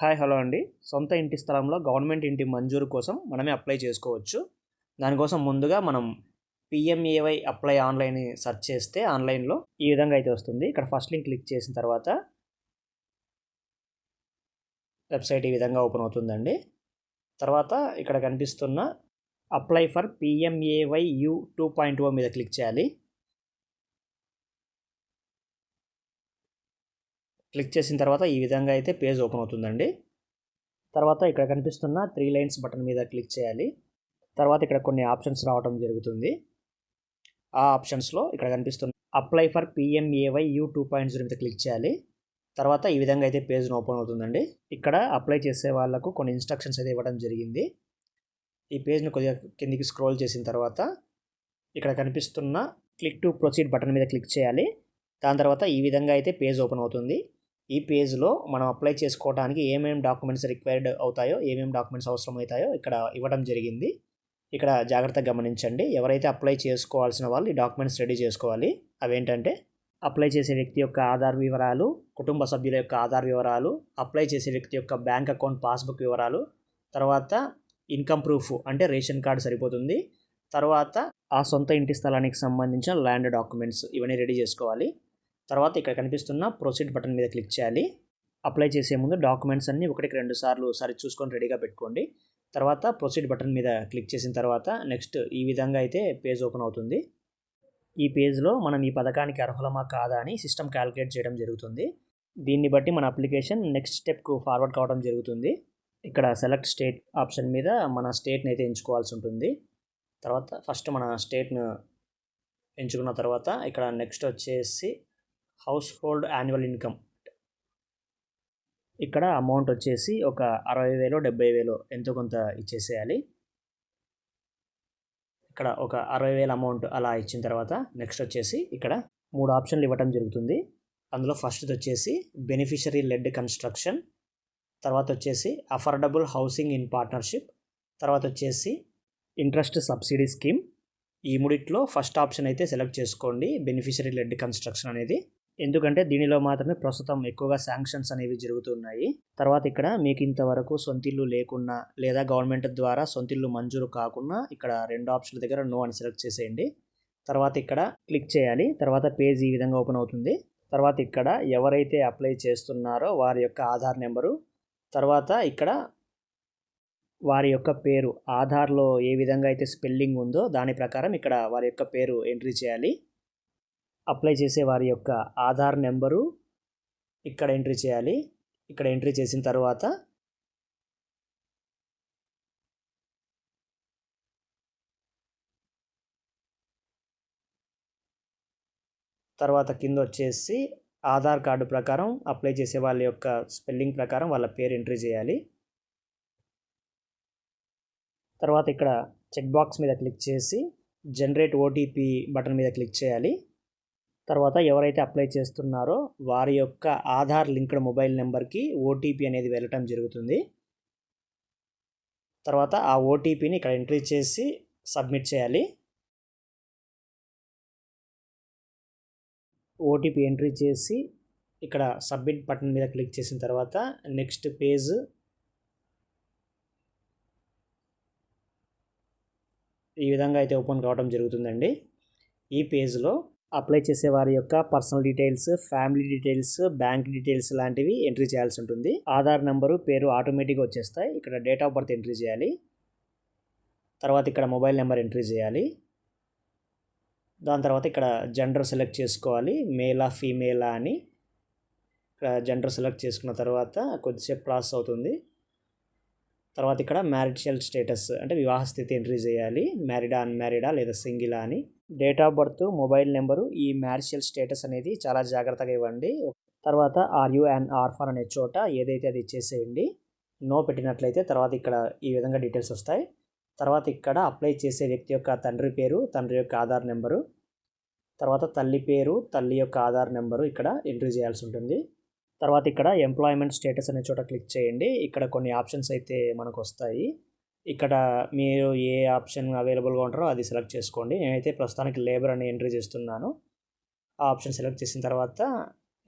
Hi hello అండి. సొంత ఇంటి స్థలంలో గవర్నమెంట్ ఇంటి మంజూరు కోసం మనమే అప్లై చేసుకోవచ్చు. దానికోసం ముందుగా మనం పిఎంఏవై అప్లై ఆన్లైన్ సెర్చ్ చేస్తే ఆన్లైన్లో ఈ విధంగా అయితే వస్తుంది. ఇక్కడ ఫస్ట్ లింక్ క్లిక్ చేసిన తర్వాత వెబ్సైట్ ఈ విధంగా ఓపెన్ అవుతుందండి. తర్వాత ఇక్కడ కనిపిస్తున్న apply for PMAY U two point O మీద క్లిక్ చేయాలి. క్లిక్ చేసిన తర్వాత ఈ విధంగా అయితే పేజ్ ఓపెన్ అవుతుందండి. తర్వాత ఇక్కడ కనిపిస్తున్న త్రీ లైన్స్ బటన్ మీద క్లిక్ చేయాలి. తర్వాత ఇక్కడ కొన్ని ఆప్షన్స్ రావడం జరుగుతుంది. ఆ ఆప్షన్స్లో ఇక్కడ కనిపిస్తున్న apply for PMAY U two point zero మీద క్లిక్ చేయాలి. తర్వాత ఈ విధంగా అయితే పేజ్ ఓపెన్ అవుతుందండి. ఇక్కడ అప్లై చేసే వాళ్ళకు కొన్ని ఇన్స్ట్రక్షన్స్ అయితే ఇవ్వడం జరిగింది. ఈ పేజ్ను కొద్దిగా కిందికి స్క్రోల్ చేసిన తర్వాత ఇక్కడ కనిపిస్తున్న క్లిక్ టు ప్రొసీడ్ బటన్ మీద క్లిక్ చేయాలి. దాని తర్వాత ఈ విధంగా అయితే పేజ్ ఓపెన్ అవుతుంది. ఈ పేజ్లో మనం అప్లై చేసుకోవడానికి ఏమేమి డాక్యుమెంట్స్ రిక్వైర్డ్ అవుతాయో ఏమేమి డాక్యుమెంట్స్ అవసరం అవుతాయో ఇక్కడ ఇవ్వడం జరిగింది. ఇక్కడ జాగ్రత్తగా గమనించండి. ఎవరైతే అప్లై చేసుకోవాల్సిన వాళ్ళు ఈ డాక్యుమెంట్స్ రెడీ చేసుకోవాలి. అవేంటంటే అప్లై చేసే వ్యక్తి యొక్క ఆధార్ వివరాలు కుటుంబ సభ్యుల యొక్క ఆధార్ వివరాలు అప్లై చేసే వ్యక్తి యొక్క బ్యాంక్ అకౌంట్ పాస్బుక్ వివరాలు తర్వాత ఇన్కమ్ ప్రూఫ్ అంటే రేషన్ కార్డు సరిపోతుంది. తర్వాత ఆ సొంత ఇంటి స్థలానికి సంబంధించిన ల్యాండ్ డాక్యుమెంట్స్ ఇవన్నీ రెడీ చేసుకోవాలి. తర్వాత ఇక్కడ కనిపిస్తున్న ప్రొసీడ్ బటన్ మీద క్లిక్ చేయాలి. అప్లై చేసే ముందు డాక్యుమెంట్స్ అన్నీ ఒకటికి రెండు సార్లు సరి చూసుకొని రెడీగా పెట్టుకోండి. తర్వాత ప్రొసీడ్ బటన్ మీద క్లిక్ చేసిన తర్వాత నెక్స్ట్ ఈ విధంగా అయితే పేజ్ ఓపెన్ అవుతుంది. ఈ పేజ్లో మనం ఈ పథకానికి అర్హులమా కాదా అని సిస్టమ్ క్యాలిక్యులేట్ చేయడం జరుగుతుంది. దీన్ని బట్టి మన అప్లికేషన్ నెక్స్ట్ స్టెప్కు ఫార్వర్డ్ కావడం జరుగుతుంది. ఇక్కడ సెలెక్ట్ స్టేట్ ఆప్షన్ మీద మన స్టేట్ని అయితే ఎంచుకోవాల్సి ఉంటుంది. తర్వాత ఫస్ట్ మన స్టేట్ను ఎంచుకున్న తర్వాత ఇక్కడ నెక్స్ట్ వచ్చేసి హౌస్ హోల్డ్ యాన్యువల్ ఇన్కమ్. ఇక్కడ అమౌంట్ వచ్చేసి ఒక అరవై వేలు డెబ్బై వేలు ఎంతో కొంత ఇచ్చేసేయాలి. ఇక్కడ ఒక అరవై వేల అమౌంట్ అలా ఇచ్చిన తర్వాత నెక్స్ట్ వచ్చేసి ఇక్కడ మూడు ఆప్షన్లు ఇవ్వటం జరుగుతుంది. అందులో ఫస్ట్ వచ్చేసి బెనిఫిషరీ లెడ్ కన్స్ట్రక్షన్ తర్వాత వచ్చేసి అఫోర్డబుల్ హౌసింగ్ ఇన్ పార్ట్నర్షిప్ తర్వాత వచ్చేసి ఇంట్రెస్ట్ సబ్సిడీ స్కీమ్. ఈ మూడిట్లో ఫస్ట్ ఆప్షన్ అయితే సెలెక్ట్ చేసుకోండి బెనిఫిషరీ లెడ్ కన్స్ట్రక్షన్ అనేది. ఎందుకంటే దీనిలో మాత్రమే ప్రస్తుతం ఎక్కువగా శాంక్షన్స్ అనేవి జరుగుతున్నాయి. తర్వాత ఇక్కడ మీకు ఇంతవరకు సొంతిల్లు లేకున్నా లేదా గవర్నమెంట్ ద్వారా సొంతిల్లు మంజూరు కాకుండా ఇక్కడ రెండు ఆప్షన్ల దగ్గర నో అని సెలెక్ట్ చేసేయండి. తర్వాత ఇక్కడ క్లిక్ చేయాలి. తర్వాత పేజ్ ఈ విధంగా ఓపెన్ అవుతుంది. తర్వాత ఇక్కడ ఎవరైతే అప్లై చేస్తున్నారో వారి యొక్క ఆధార్ నెంబరు తర్వాత ఇక్కడ వారి యొక్క పేరు ఆధార్లో ఏ విధంగా అయితే స్పెల్లింగ్ ఉందో దాని ప్రకారం ఇక్కడ వారి యొక్క పేరు ఎంట్రీ చేయాలి. అప్లై చేసే వారి యొక్క ఆధార్ నెంబరు ఇక్కడ ఎంట్రీ చేయాలి. ఇక్కడ ఎంట్రీ చేసిన తర్వాత తర్వాత కింద వచ్చేసి ఆధార్ కార్డు ప్రకారం అప్లై చేసే వాళ్ళ యొక్క స్పెల్లింగ్ ప్రకారం వాళ్ళ పేరు ఎంట్రీ చేయాలి. తర్వాత ఇక్కడ చెక్ బాక్స్ మీద క్లిక్ చేసి జనరేట్ ఓటీపీ బటన్ మీద క్లిక్ చేయాలి. తర్వాత ఎవరైతే అప్లై చేస్తున్నారో వారి యొక్క ఆధార్ లింక్డ్ మొబైల్ నెంబర్కి ఓటీపీ అనేది వెళ్ళటం జరుగుతుంది. తర్వాత ఆ ఓటీపీని ఇక్కడ ఎంట్రీ చేసి సబ్మిట్ చేయాలి. ఓటీపీ ఎంట్రీ చేసి ఇక్కడ సబ్మిట్ బటన్ మీద క్లిక్ చేసిన తర్వాత నెక్స్ట్ పేజ్ ఈ విధంగా అయితే ఓపెన్ కావడం జరుగుతుందండి. ఈ పేజ్లో అప్లై చేసే వారి యొక్క personal details family details bank details లాంటివి ఎంట్రీ చేయాల్సి ఉంటుంది. ఆధార్ నెంబరు పేరు ఆటోమేటిక్గా వచ్చేస్తాయి. ఇక్కడ డేట్ ఆఫ్ బర్త్ ఎంట్రీ చేయాలి. తర్వాత ఇక్కడ మొబైల్ నెంబర్ ఎంట్రీ చేయాలి. దాని తర్వాత ఇక్కడ జెండర్ సెలెక్ట్ చేసుకోవాలి. మేలా ఫీమేలా అని. ఇక్కడ జెండర్ సెలెక్ట్ చేసుకున్న తర్వాత కొద్దిసేపు ప్రాసెస్ అవుతుంది. తర్వాత ఇక్కడ మ్యారిటల్ స్టేటస్ అంటే వివాహ స్థితి ఎంట్రీ చేయాలి. మ్యారీడా అన్మ్యారీడా లేదా సింగిలా అని. Date of birth mobile number ఈ మ్యారిషియల్ స్టేటస్ అనేది చాలా జాగ్రత్తగా ఇవ్వండి. తర్వాత ఆర్ యూ అండ్ ఆర్ఫర్ అనే చోట ఏదైతే అది ఇచ్చేసేయండి. నో పెట్టినట్లయితే తర్వాత ఇక్కడ ఈ విధంగా డీటెయిల్స్ వస్తాయి. తర్వాత ఇక్కడ అప్లై చేసే వ్యక్తి యొక్క తండ్రి పేరు తండ్రి యొక్క ఆధార్ నెంబరు తర్వాత తల్లి పేరు తల్లి యొక్క ఆధార్ నెంబరు ఇక్కడ ఎంట్రీ చేయాల్సి ఉంటుంది. తర్వాత ఇక్కడ ఎంప్లాయ్మెంట్ స్టేటస్ అనే చోట క్లిక్ చేయండి. ఇక్కడ కొన్ని ఆప్షన్స్ అయితే మనకు వస్తాయి. ఇక్కడ మీరు ఏ ఆప్షన్ అవైలబుల్గా ఉంటారో అది సెలెక్ట్ చేసుకోండి. నేనైతే ప్రస్తుతానికి లేబర్ అని ఎంట్రీ చేస్తున్నాను. ఆ ఆప్షన్ సెలెక్ట్ చేసిన తర్వాత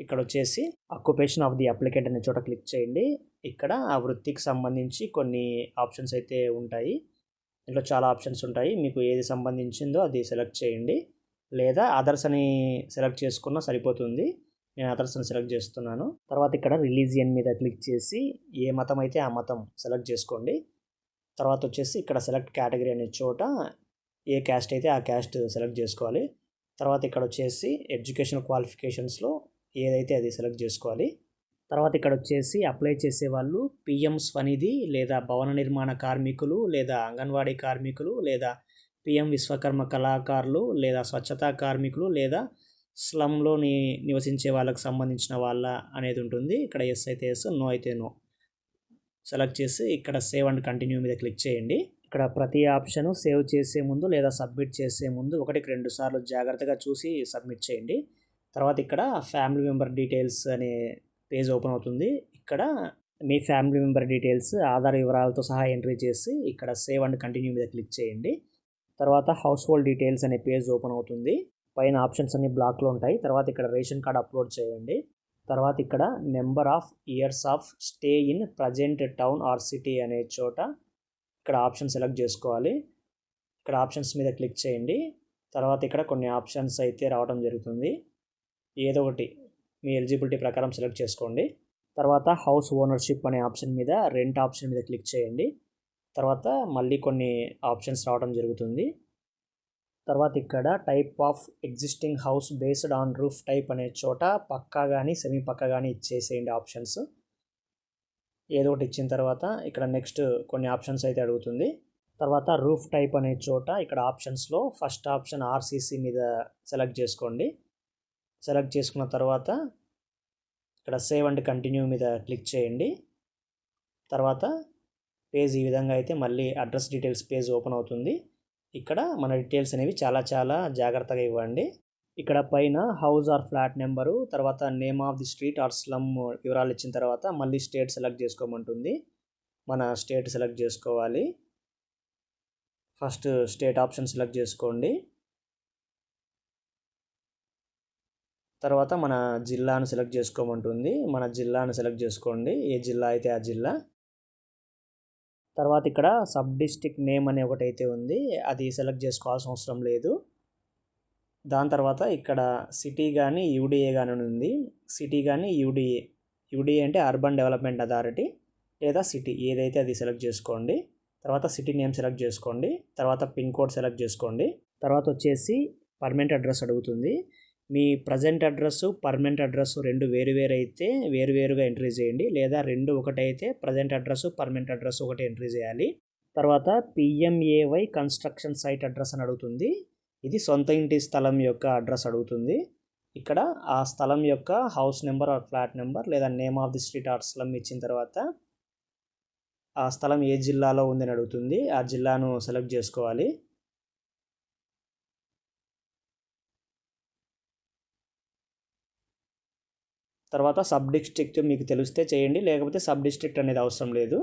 ఇక్కడ వచ్చేసి అక్యుపేషన్ ఆఫ్ ది అప్లికెంట్ అనే చోట క్లిక్ చేయండి. ఇక్కడ ఆ వృత్తికి సంబంధించి కొన్ని ఆప్షన్స్ అయితే ఉంటాయి. ఇందులో చాలా ఆప్షన్స్ ఉంటాయి. మీకు ఏది సంబంధించిందో అది సెలెక్ట్ చేయండి. లేదా అదర్స్ అని సెలెక్ట్ చేసుకున్నా సరిపోతుంది. నేను అదర్స్ అని సెలెక్ట్ చేస్తున్నాను. తర్వాత ఇక్కడ రిలీజియన్ మీద క్లిక్ చేసి ఏ మతం అయితే ఆ మతం సెలెక్ట్ చేసుకోండి. తర్వాత వచ్చేసి ఇక్కడ సెలెక్ట్ కేటగిరీ అనే చోట ఏ క్యాస్ట్ అయితే ఆ క్యాస్ట్ సెలెక్ట్ చేసుకోవాలి. తర్వాత ఇక్కడ వచ్చేసి ఎడ్యుకేషన్ క్వాలిఫికేషన్స్లో ఏదైతే అది సెలెక్ట్ చేసుకోవాలి. తర్వాత ఇక్కడ వచ్చేసి అప్లై చేసే వాళ్ళు పిఎం స్వనిధి లేదా భవన నిర్మాణ కార్మికులు లేదా అంగన్వాడీ కార్మికులు లేదా పిఎం విశ్వకర్మ కళాకారులు లేదా స్వచ్ఛతా కార్మికులు లేదా స్లంలోని నివసించే వాళ్ళకి సంబంధించిన వాళ్ళ అనేది ఉంటుంది. ఇక్కడ ఎస్ అయితే ఎస్ నో అయితే నో. సెలెక్ట్ చేసి ఇక్కడ సేవ్ అండ్ కంటిన్యూ మీద క్లిక్ చేయండి. ఇక్కడ ప్రతి ఆప్షన్ సేవ్ చేసే ముందు లేదా సబ్మిట్ చేసే ముందు ఒకటికి రెండు సార్లు జాగ్రత్తగా చూసి సబ్మిట్ చేయండి. తర్వాత ఇక్కడ ఫ్యామిలీ మెంబర్ డీటెయిల్స్ అనే పేజ్ ఓపెన్ అవుతుంది. ఇక్కడ మీ ఫ్యామిలీ మెంబర్ డీటెయిల్స్ ఆధార్ వివరాలతో సహా ఎంట్రీ చేసి ఇక్కడ సేవ్ అండ్ కంటిన్యూ మీద క్లిక్ చేయండి. తర్వాత హౌస్ హోల్డ్ డీటెయిల్స్ అనే పేజ్ ఓపెన్ అవుతుంది. పైన ఆప్షన్స్ అన్ని బ్లాక్లో ఉంటాయి. తర్వాత ఇక్కడ రేషన్ కార్డ్ అప్లోడ్ చేయండి. తర్వాత ఇక్కడ number of years of stay in present town or city అనే చోట ఇక్కడ ఆప్షన్ సెలెక్ట్ చేసుకోవాలి. ఇక్కడ ఆప్షన్స్ మీద క్లిక్ చేయండి. తర్వాత ఇక్కడ కొన్ని ఆప్షన్స్ అయితే రావడం జరుగుతుంది. ఏదో ఒకటి మీ ఎలిజిబిలిటీ ప్రకారం సెలెక్ట్ చేసుకోండి. తర్వాత హౌస్ ఓనర్షిప్ అనే ఆప్షన్ మీద రెంట్ ఆప్షన్ మీద క్లిక్ చేయండి. తర్వాత మళ్ళీ కొన్ని ఆప్షన్స్ రావడం జరుగుతుంది. తర్వాత ఇక్కడ type of existing house based on roof type అనే చోట పక్కా కానీ సెమీ పక్కా కానీ ఇచ్చేసేయండి ఆప్షన్స్ ఏదో ఒకటి ఇచ్చిన తర్వాత ఇక్కడ నెక్స్ట్ కొన్ని ఆప్షన్స్ అయితే అడుగుతుంది. తర్వాత రూఫ్ టైప్ అనే చోట ఇక్కడ ఆప్షన్స్లో ఫస్ట్ ఆప్షన్ ఆర్సీసీ మీద సెలెక్ట్ చేసుకోండి. సెలెక్ట్ చేసుకున్న తర్వాత ఇక్కడ సేవ్ అండ్ కంటిన్యూ మీద క్లిక్ చేయండి. తర్వాత పేజ్ ఈ విధంగా అయితే మళ్ళీ అడ్రస్ డీటెయిల్స్ పేజ్ ఓపెన్ అవుతుంది. ఇక్కడ మన డీటెయిల్స్ అనేవి చాలా చాలా జాగ్రత్తగా ఇవ్వండి. ఇక్కడ పైన హౌస్ ఆర్ ఫ్లాట్ నెంబరు తర్వాత name of the street or slum వివరాలు ఇచ్చిన తర్వాత మళ్ళీ స్టేట్ సెలెక్ట్ చేసుకోమంటుంది. మన స్టేట్ సెలెక్ట్ చేసుకోవాలి. ఫస్ట్ స్టేట్ ఆప్షన్ సెలెక్ట్ చేసుకోండి. తర్వాత మన జిల్లాను సెలెక్ట్ చేసుకోమంటుంది. మన జిల్లాను సెలెక్ట్ చేసుకోండి. ఏ జిల్లా అయితే ఆ జిల్లా తర్వాత ఇక్కడ సబ్ డిస్టిక్ నేమ్ అనే ఒకటి అయితే ఉంది. అది సెలెక్ట్ చేసుకోవాల్సిన అవసరం లేదు. దాని తర్వాత ఇక్కడ సిటీ కానీ యూడిఏ కానీ ఉంది. సిటీ కానీ యూడిఏ. యూడిఏ అంటే అర్బన్ డెవలప్మెంట్ అథారిటీ లేదా సిటీ. ఏదైతే అది సెలెక్ట్ చేసుకోండి. తర్వాత సిటీ నేమ్ సెలెక్ట్ చేసుకోండి. తర్వాత పిన్ కోడ్ సెలెక్ట్ చేసుకోండి. తర్వాత వచ్చేసి పర్మనెంట్ అడ్రస్ అడుగుతుంది. మీ ప్రజెంట్ అడ్రస్ పర్మనెంట్ అడ్రస్ రెండు వేరు వేరు అయితే వేరువేరుగా ఎంట్రీ చేయండి. లేదా రెండు ఒకటైతే ప్రజెంట్ అడ్రస్ పర్మనెంట్ అడ్రస్ ఒకటి ఎంట్రీ చేయాలి. తర్వాత పిఎంఏవై కన్స్ట్రక్షన్ సైట్ అడ్రస్ అని అడుగుతుంది. ఇది సొంత ఇంటి స్థలం యొక్క అడ్రస్ అడుగుతుంది. ఇక్కడ ఆ స్థలం యొక్క house number or flat number లేదా name of the street or స్థలం ఇచ్చిన తర్వాత ఆ స్థలం ఏ జిల్లాలో ఉందని అడుగుతుంది. ఆ జిల్లాను సెలెక్ట్ చేసుకోవాలి. తర్వాత సబ్ డిస్ట్రిక్ట్ మీకు తెలిస్తే చేయండి లేకపోతే సబ్ డిస్ట్రిక్ట్ అనేది అవసరం లేదు.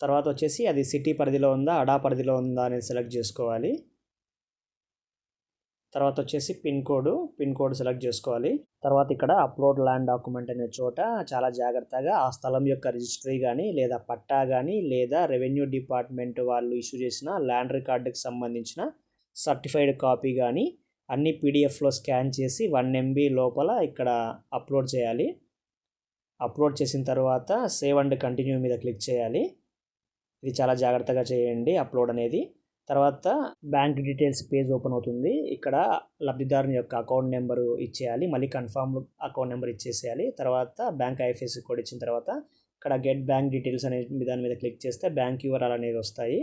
తర్వాత వచ్చేసి అది సిటీ పరిధిలో ఉందా అడా పరిధిలో ఉందా అనేది సెలెక్ట్ చేసుకోవాలి. తర్వాత వచ్చేసి pin code pin code select చేసుకోవాలి. తర్వాత ఇక్కడ అప్లోడ్ ల్యాండ్ డాక్యుమెంట్ అనే చోట చాలా జాగ్రత్తగా ఆ స్థలం యొక్క రిజిస్ట్రీ కానీ లేదా పట్టా కానీ లేదా రెవెన్యూ డిపార్ట్మెంట్ వాళ్ళు ఇష్యూ చేసిన ల్యాండ్ రికార్డుకి సంబంధించిన సర్టిఫైడ్ కాపీ కానీ అన్ని పీడిఎఫ్లో స్కాన్ చేసి వన్ ఎంబీ లోపల ఇక్కడ అప్లోడ్ చేయాలి. అప్లోడ్ చేసిన తర్వాత సేవ్ అండ్ కంటిన్యూ మీద క్లిక్ చేయాలి. ఇది చాలా జాగ్రత్తగా చేయండి అప్లోడ్ అనేది. తర్వాత బ్యాంక్ డీటెయిల్స్ పేజ్ ఓపెన్ అవుతుంది. ఇక్కడ లబ్ధిదారుని యొక్క అకౌంట్ నెంబరు ఇచ్చేయాలి. మళ్ళీ కన్ఫర్మ్ అకౌంట్ నెంబర్ ఇచ్చేసేయాలి. తర్వాత బ్యాంక్ ఐఎఫ్ఎస్సి కోడ్ ఇచ్చిన తర్వాత ఇక్కడ గెట్ బ్యాంక్ డీటెయిల్స్ అనే దాని మీద క్లిక్ చేస్తే బ్యాంక్ వివరాలు అనేవి వస్తాయి.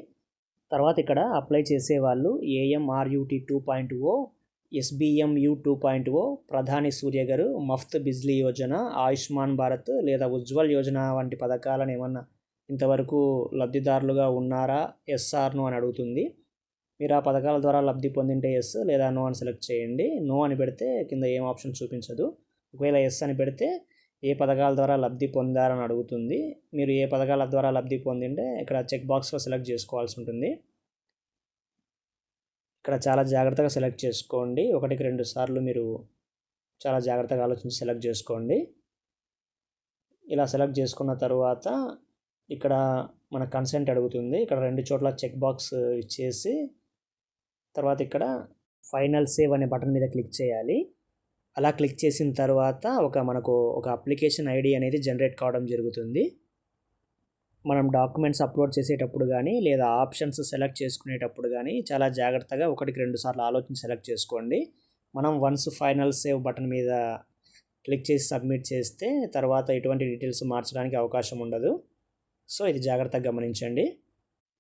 తర్వాత ఇక్కడ అప్లై చేసేవాళ్ళు వాళ్ళు two point O ఎస్బిఎంయు two point O ప్రధాని సూర్య గారు మఫ్త్ బిజ్లీ యోజన ఆయుష్మాన్ భారత్ లేదా ఉజ్వల్ యోజన వంటి పథకాలను ఏమన్నా ఇంతవరకు లబ్ధిదారులుగా ఉన్నారా? ఎస్ఆర్ను అని అడుగుతుంది. మీరు ఆ పథకాల ద్వారా లబ్ధి పొందింటే ఎస్ లేదా నో అని సెలెక్ట్ చేయండి. నో అని పెడితే కింద ఏం ఆప్షన్ చూపించదు. ఒకవేళ ఎస్ అని పెడితే ఏ పథకాల ద్వారా లబ్ధి పొందారని అడుగుతుంది. మీరు ఏ పథకాల ద్వారా లబ్ధి పొందింటే ఇక్కడ చెక్ బాక్స్లో సెలెక్ట్ చేసుకోవాల్సి ఉంటుంది. ఇక్కడ చాలా జాగ్రత్తగా సెలెక్ట్ చేసుకోండి. ఒకటికి రెండు సార్లు మీరు చాలా జాగ్రత్తగా ఆలోచించి సెలెక్ట్ చేసుకోండి. ఇలా సెలెక్ట్ చేసుకున్న తర్వాత ఇక్కడ మన కన్సెంట్ అడుగుతుంది. ఇక్కడ రెండు చోట్ల చెక్ బాక్స్ ఇచ్చేసి తర్వాత ఇక్కడ ఫైనల్ సేవ్ అనే బటన్ మీద క్లిక్ చేయాలి. అలా క్లిక్ చేసిన తర్వాత ఒక మనకు ఒక అప్లికేషన్ ఐడి అనేది జనరేట్ కావడం జరుగుతుంది. మనం డాక్యుమెంట్స్ అప్లోడ్ చేసేటప్పుడు కానీ లేదా ఆప్షన్స్ సెలెక్ట్ చేసుకునేటప్పుడు కానీ చాలా జాగ్రత్తగా ఒకటికి రెండు సార్లు ఆలోచించి సెలెక్ట్ చేసుకోండి. మనం వన్స్ ఫైనల్ సేవ్ బటన్ మీద క్లిక్ చేసి సబ్మిట్ చేస్తే తర్వాత ఎటువంటి డీటెయిల్స్ మార్చడానికి అవకాశం ఉండదు. సో ఇది జాగ్రత్తగా గమనించండి.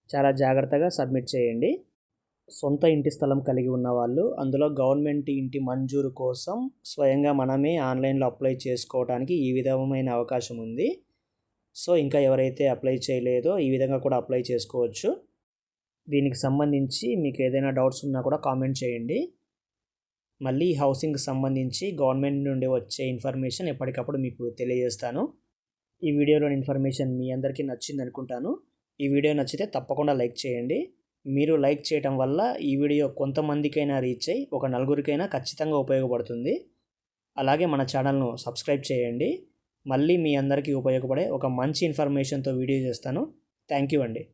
చాలా జాగ్రత్తగా సబ్మిట్ చేయండి. సొంత ఇంటి స్థలం కలిగి ఉన్న వాళ్ళు అందులో గవర్నమెంట్ ఇంటి మంజూరు కోసం స్వయంగా మనమే ఆన్లైన్లో అప్లై చేసుకోవడానికి ఈ విధమైన అవకాశం ఉంది. సో ఇంకా ఎవరైతే అప్లై చేయలేదో ఈ విధంగా కూడా అప్లై చేసుకోవచ్చు. దీనికి సంబంధించి మీకు ఏదైనా డౌట్స్ ఉన్నా కూడా కామెంట్ చేయండి. మళ్ళీ హౌసింగ్కి సంబంధించి గవర్నమెంట్ నుండి వచ్చే ఇన్ఫర్మేషన్ ఎప్పటికప్పుడు మీకు తెలియజేస్తాను. ఈ వీడియోలోని ఇన్ఫర్మేషన్ మీ అందరికీ నచ్చింది అనుకుంటాను ఈ వీడియో నచ్చితే తప్పకుండా లైక్ చేయండి. మీరు లైక్ చేయటం వల్ల ఈ వీడియో కొంతమందికైనా రీచ్ అయ్యి ఒక నలుగురికైనా ఖచ్చితంగా ఉపయోగపడుతుంది. అలాగే మన ఛానల్ను సబ్స్క్రైబ్ చేయండి. మళ్ళీ మీ అందరికీ ఉపయోగపడే ఒక మంచి ఇన్ఫర్మేషన్తో వీడియో చేస్తాను. థ్యాంక్ యూ అండి.